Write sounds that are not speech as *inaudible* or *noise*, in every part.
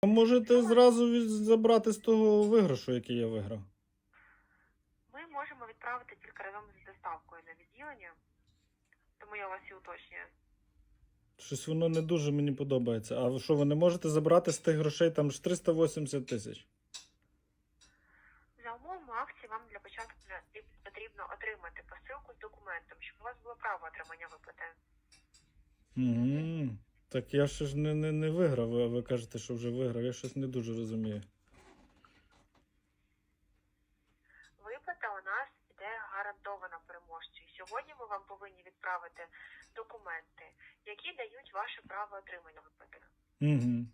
А можете зразу забрати з того виграшу, який я виграв. Ми можемо відправити тільки разом з доставкою на відділення, тому я вас і уточнюю. Щось воно не дуже мені подобається. А ви що, ви не можете забрати з тих грошей там ж 380 тисяч? За умовами акції вам для початку потрібно отримати посилку з документом, щоб у вас було право отримання виплати. Угу. Так я ще ж не, не, не виграв, а ви кажете, що вже виграв. Я щось не дуже розумію. Виплата у нас іде гарантована переможцю. І сьогодні ми вам повинні відправити документи, які дають ваше право отримання виплати. Угу.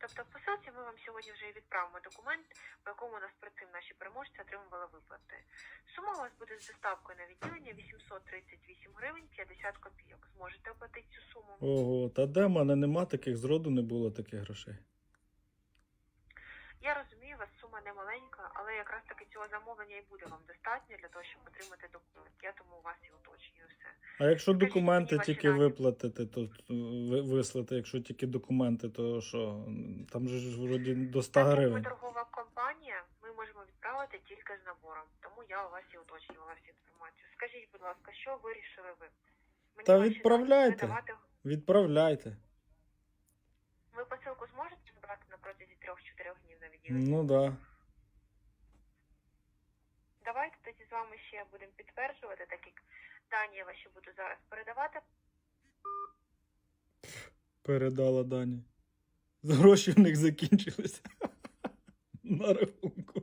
Тобто в посилці ми вам сьогодні вже відправимо документ, по якому у нас перед цим наші переможці отримували виплати. Сума у вас буде з доставкою на відділення 838 гривень 50 копійок. Зможете оплатити цю суму? Ого, та де в мене нема таких, зроду не було таких грошей. Я розумію, у вас сума не маленька, але якраз таки цього замовлення і буде вам достатньо для того, щоб отримати документ. Я тому у вас і уточнюю все. А якщо Скажіть документи мені ваші тільки дані. виплатити, то ви- вислати, якщо тільки документи, то що? Там же ж вроді до 100 Так ми гривень. Відправити тільки з набором. Тому я у вас і уточнювала всю інформацію. Скажіть, будь ласка, що вирішили ви? Мені Та ваші відправляйте. дані? Відправляйте. Ви посилку зможете забрати на протязі 3-4 днів на відділення? Ну да. Давайте тоді з вами ще будемо підтверджувати, так як дані я ваші буду зараз передавати. Передала Дані. Гроші в них закінчилися. *laughs* На рахунку.